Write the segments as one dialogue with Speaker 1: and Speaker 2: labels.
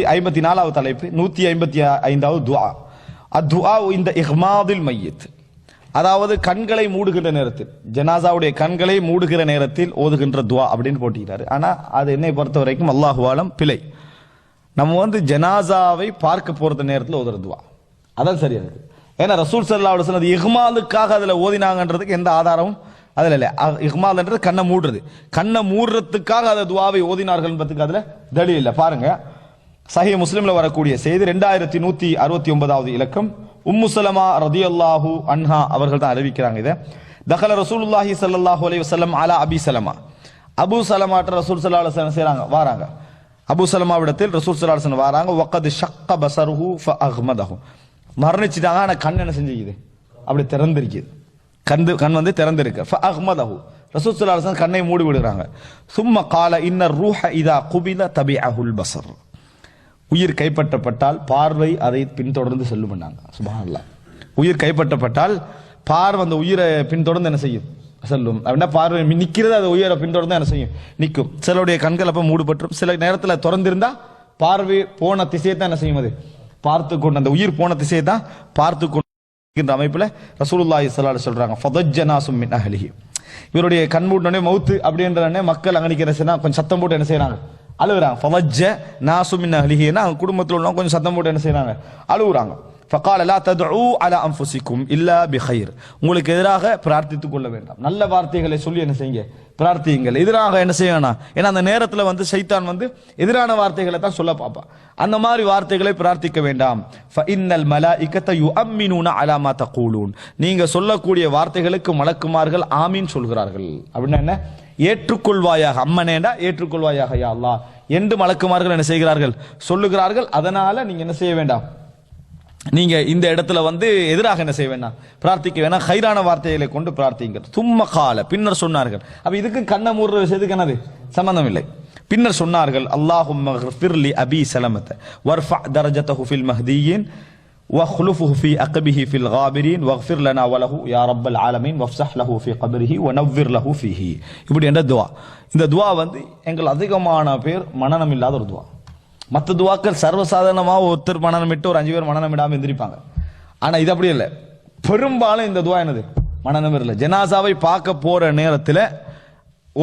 Speaker 1: ஐம்பத்தி நாலாவது தலைப்பு நூத்தி ஐம்பத்தி ஐந்தாவது துவா. அத்வா இந்த இஹ்மாதில் மையத். அதாவது கண்களை மூடுகின்ற நேரத்தில் ஜனாசாவுடைய கண்களை மூடுகிற நேரத்தில் ஓதுகின்ற துவா அப்படின்னு போட்டிக்கிறாரு ஆனால் அது என்னை பொறுத்த வரைக்கும் அல்லாஹுவாலம் பிழை. நம்ம வந்து ஜனாசாவை பார்க்க போகிற நேரத்தில் ஓதுற துவா. அதான் சரியா இருக்கு ஏன்னா ரசூல் சல்லா சொன்னது இஹ்மாலுக்காக அதில் ஓதினாங்கன்றதுக்கு எந்த ஆதாரமும் அதில் இல்லை. இஹ்மால்ன்றது கண்ணை மூடுறது. கண்ணை மூடுறதுக்காக அதை துவாவை ஓதினார்கள் என்பதுக்கு அதில் தலீல் இல்லை. பாருங்கள் சஹி முஸ்லிம்ல வரக்கூடிய செய்தி ரெண்டாயிரத்தி நூத்தி அறுபத்தி ஒன்பதாவது இலக்கம். உம்முசலமா ரதி ரதியல்லாஹு அன்ஹா அவர்கள் தான் அறிவிக்கிறாங்க இதை. தகல ரசூலுல்லாஹி சல்லாஹூ அலி வசலம் அலா அபி சலமா. அபு சலமாட்ட ரசூல் சல்லா அலைஹி வஸல்லம் வராங்க வாராங்க. அபு சலமாவிடத்தில் ரசூல் சல்லா அலைஹி வராங்க வாராங்க ஷக்க ஷக்க ஃப அஹ்மதஹு. மரணிச்சிட்டாங்க ஆனால் கண் என்ன செஞ்சுக்குது? அப்படி திறந்திருக்குது. கண் கண் வந்து திறந்திருக்கு. ஃபஅஹ்மதஹு ரசூல் சல்லா அலைஹி கண்ணை மூடி விடுறாங்க சும்ம கால இன்னர் ரூஹ இதா குபில தபிஅஹுல் பசர் உயிர் கைப்பற்றப்பட்டால் பார்வை அதை பின்தொடர்ந்து செல்லும் பண்ணாங்க உயிர் கைப்பற்றப்பட்டால் பார்வை அந்த உயிரை பின்தொடர்ந்து என்ன செய்யும்? செல்லும். அப்படின்னா பார்வை நிற்கிறது அது உயிரை பின்தொடர்ந்து என்ன செய்யும்? நிற்கும் சிலருடைய கண்கள் அப்போ மூடுபட்டுரும். சில நேரத்தில் திறந்திருந்தா பார்வை போன திசையை தான் என்ன செய்யும் அது? பார்த்து கொண்டு அந்த உயிர் போன திசையை தான் பார்த்து கொண்டு அமைப்பில் அமைப்புல ரசூலுல்லாஹி ஸல்லல்லாஹு அலைஹி சொல்றாங்க. மின் அஹ்லிஹி. இவருடைய கண் மூடனே மவுத்து அப்படின்றனே மக்கள் அங்க நிற்கிற கொஞ்சம் சத்தம் போட்டு என்ன செய்யறாங்க அழுகுறாங்க. ஃபவஜ்ஜ நாசுமின் மின் அவங்க குடும்பத்தில் உள்ளவங்க கொஞ்சம் சத்தம் போட்டு என்ன செய்கிறாங்க அழுகுறாங்க. ஃபகால லா ததுஉ அலா இல்லா பிஹைர் உங்களுக்கு எதிராக பிரார்த்தித்துக் கொள்ள வேண்டாம். நல்ல வார்த்தைகளை சொல்லி என்ன செய்யுங்க? பிரார்த்தியுங்கள். எதிராக என்ன செய்யணும் ஏன்னா அந்த நேரத்தில் வந்து சைத்தான் வந்து எதிரான வார்த்தைகளை தான் சொல்ல பார்ப்பான். அந்த மாதிரி வார்த்தைகளை பிரார்த்திக்க வேண்டாம். ஃபஇன்னல் இக்கத்தை யுஅம்மினூன அலா மா தகூலூன். நீங்க சொல்லக்கூடிய வார்த்தைகளுக்கு மலக்குமார்கள் ஆமீன் சொல்கிறார்கள். அப்படின்னா என்ன? ஏற்றுக்கொள்வாயாக. அம்மனேண்டா ஏற்றுக்கொள்வாயாக யா அல்லா என்று மலக்குமார்கள் என்ன செய்கிறார்கள்? சொல்லுகிறார்கள். அதனால நீங்க என்ன செய்ய வேண்டாம்? நீங்க இந்த இடத்துல வந்து எதிராக என்ன செய்ய வேண்டாம் பிரார்த்திக்க வேணாம் ஹைரான வார்த்தைகளை கொண்டு பிரார்த்திங்க தும்ம கால பின்னர் சொன்னார்கள் அப்ப இதுக்கு கண்ணை மூடுற விஷயத்துக்கு என்னது சம்பந்தம் இல்லை பின்னர் சொன்னார்கள் அல்லாஹும் ஃபிர்லி அபி சலமத்த வர்ஃபா தரஜத்தஹு ஃபில் மஹ்தியின் واخلفه في أقبه في الغابرين واغفر لنا وله يا رب العالمين وافسح له في قبره ونور له فيه இப்படி என்ற துவா இந்த துவா வந்து எங்கள் அதிகமான பேர் மனநம் இல்லாத ஒரு துவா மற்ற துவாக்கள் சர்வசாதாரணமா ஒருத்தர் மனநமிட்டு ஒரு அஞ்சு பேர் மனநமிடாம எந்திரிப்பாங்க. ஆனா இது அப்படி இல்லை. பெரும்பாலும் இந்த துவா என்னது? மனநம் இல்லை ஜனாசாவை பார்க்க போற நேரத்துல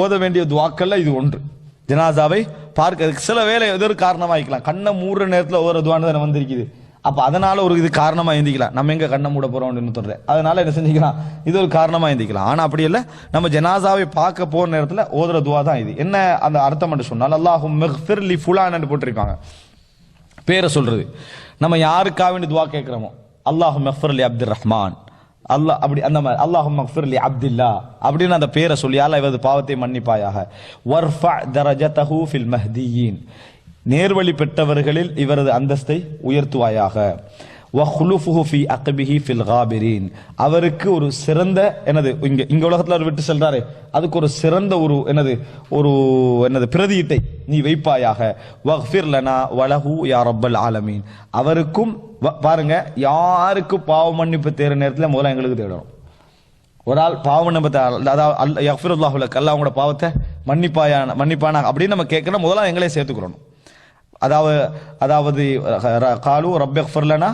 Speaker 1: ஓத வேண்டிய துவாக்கள்ல இது ஒன்று. ஜனாசாவை பார்க்க சில வேலை எதோ ஒரு இருக்கலாம். கண்ணை மூடுற நேரத்தில் ஓதுற துவான்னு வந்திருக்குது? அப்போ அதனால் ஒரு இது காரணமாக எந்திக்கலாம் நம்ம எங்கே கண்ணை மூட போகிறோம் அப்படின்னு சொல்கிறது அதனால் என்ன செஞ்சுக்கலாம்? இது ஒரு காரணமாக எழுந்திக்கலாம் ஆனால் அப்படி இல்லை. நம்ம ஜனாசாவை பார்க்க போகிற நேரத்தில் ஓதுற துவா தான் இது. என்ன அந்த அர்த்தம் என்று சொன்னால் அல்லாஹும் மிக்ஃபிர்லி ஃபுலான்னு போட்டிருப்பாங்க பேரை சொல்கிறது நம்ம யாருக்காக வேண்டி துவா கேட்கிறோமோ? அல்லாஹு மஃபர்லி அப்துல் ரஹ்மான் அல்லாஹ் அப்படி அந்த மாதிரி அல்லாஹு மஃபர்லி அப்துல்லா அப்படின்னு அந்த பேரை சொல்லி அல்லாஹ் இவரது பாவத்தை மன்னிப்பாயாக. வர்ஃபா தரஜதஹு ஃபில் மஹ்தியின். நேர்வழி பெற்றவர்களில் இவரது அந்தஸ்தை உயர்த்துவாயாக. அவருக்கு ஒரு சிறந்த எனது இங்க இங்க உலகத்தில் அவர் விட்டு செல்றாரு. அதுக்கு ஒரு சிறந்த ஒரு என்னது ஒரு எனது பிரதியீட்டை நீ வைப்பாயாக. வஃபிர் லனா வலஹு யா ரப்பல் ஆலமீன். அவருக்கும் வ- பாருங்க யாருக்கு பாவ மன்னிப்பு தேர நேரத்தில் முதல்ல எங்களுக்கு தேடணும். ஒரு ஆள் பாவ மன்னிப்பத்தை அதாவது அல் யஃபிருல்லாஹு லக் அல்லாஹ் பாவத்தை மன்னிப்பாயான மன்னிப்பானா அப்படின்னு நம்ம கேட்கணும் முதல்ல எங்களே சேர்த்துக்கிறணும் அதாவது அதாவது காலு ரப்பெஃபர்லனா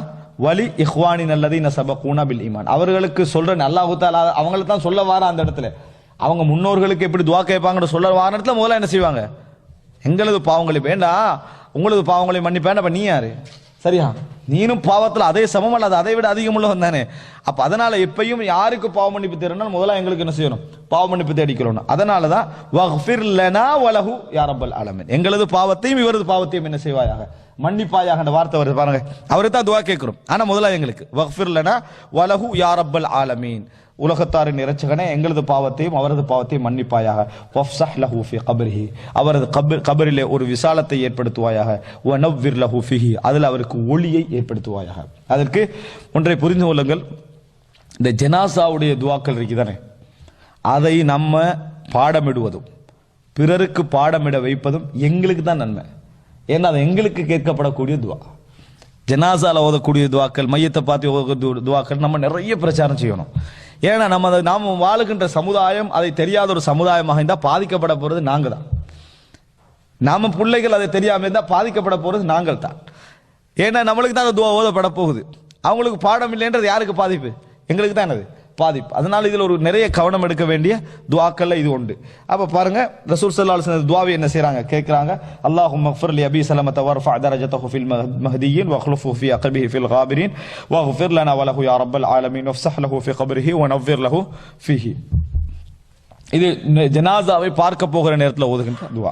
Speaker 1: வலி இஹ்வானி நல்லதீன சபகூனா பில் ஈமான். அவர்களுக்கு சொல்ற அல்லாஹு தாலா அவங்கள தான் சொல்ல வார அந்த இடத்துல. அவங்க முன்னோர்களுக்கு எப்படி துவா கேட்பாங்கன்னு சொல்ல வார இடத்துல முதல்ல என்ன செய்வாங்க? எங்களது பாவங்களை வேண்டாம் உங்களது பாவங்களை மன்னிப்பேன். அப்ப நீ யாரு? சரியா? நீனும் பாவத்தில் அதே சமம் அல்லது அதை விட அதிகம் உள்ளவன் தானே. அப்ப அதனால எப்பயும் யாருக்கு பாவ மன்னிப்பு தேடணும் முதல்ல எங்களுக்கு என்ன செய்யணும்? பாவ மன்னிப்பு தேடிக்கிறோம் அதனால தான் வஃபிர் லனா வலஹு யா ரப்பல் எங்களது பாவத்தையும் இவரது பாவத்தையும் என்ன செய்வாயாக? மன்னிப்பாயாக அந்த வார்த்தை வருது. பாருங்க. அவரை தான் துவா கேட்கிறோம். ஆனால் முதல்ல எங்களுக்கு. வஃபிர்லனா வலகு வலஹு ஆலமீன். உலகத்தாரின் இறைச்சகனே எங்களது பாவத்தையும் அவரது பாவத்தையும் மன்னிப்பாயாக. வஃப்சஹ் லஹூஃபி கபரிஹி. அவரது கபர் கபரிலே ஒரு விசாலத்தை ஏற்படுத்துவாயாக. வனவ்விர் லஹூஃபிஹி அதில் அவருக்கு ஒளியை ஏற்படுத்துவாயாக. அதற்கு ஒன்றை புரிந்து கொள்ளுங்கள். இந்த ஜெனாசாவுடைய துவாக்கள் இருக்குதானே? அதை நம்ம பாடமிடுவதும் பிறருக்கு பாடமிட வைப்பதும் எங்களுக்கு தான் நன்மை. ஏன்னா அது எங்களுக்கு கேட்கப்படக்கூடிய துவா. ஜனாசால ஓதக்கூடிய துவாக்கள் மையத்தை பார்த்து ஓதக்கூடிய துவாக்கள் நம்ம நிறைய பிரச்சாரம் செய்யணும். ஏன்னா நம்ம அதை நாம் வாழுகின்ற சமுதாயம் அதை தெரியாத ஒரு சமுதாயமாக இருந்தால் பாதிக்கப்பட போகிறது நாங்கள் தான் நாம பிள்ளைகள் அதை தெரியாமல் இருந்தால் பாதிக்கப்பட போகிறது நாங்கள் தான் ஏன்னா நம்மளுக்கு தான் அந்த துவா ஓதப்பட போகுது. அவங்களுக்கு பாடம் இல்லைன்றது யாருக்கு பாதிப்பு? எங்களுக்கு தான் அது பாதிப்பு. அதனால இதில் ஒரு நிறைய கவனம் எடுக்க வேண்டிய துவாக்கள்ல இது உண்டு. அப்போ பாருங்க ரசூல் சல்லா அலைஹி துவாவை என்ன செய்யறாங்க கேக்குறாங்க அல்லாஹு மஃபர் லி அபி சலமத்த வர்ஃப தரஜதஹு ஃபில் மஹதியின் வக்லுஃபு ஃபி அக்பிஹி ஃபில் காபிரின் வஃபிர் லனா வலஹு யா ரப்பல் ஆலமீன் வஃப்ஸஹ் லஹு ஃபி கப்ரிஹி வனவ்விர் லஹு ஃபீஹி இது ஜனாசாவை பார்க்க போகிற நேரத்தில் ஓதுகின்ற துவா.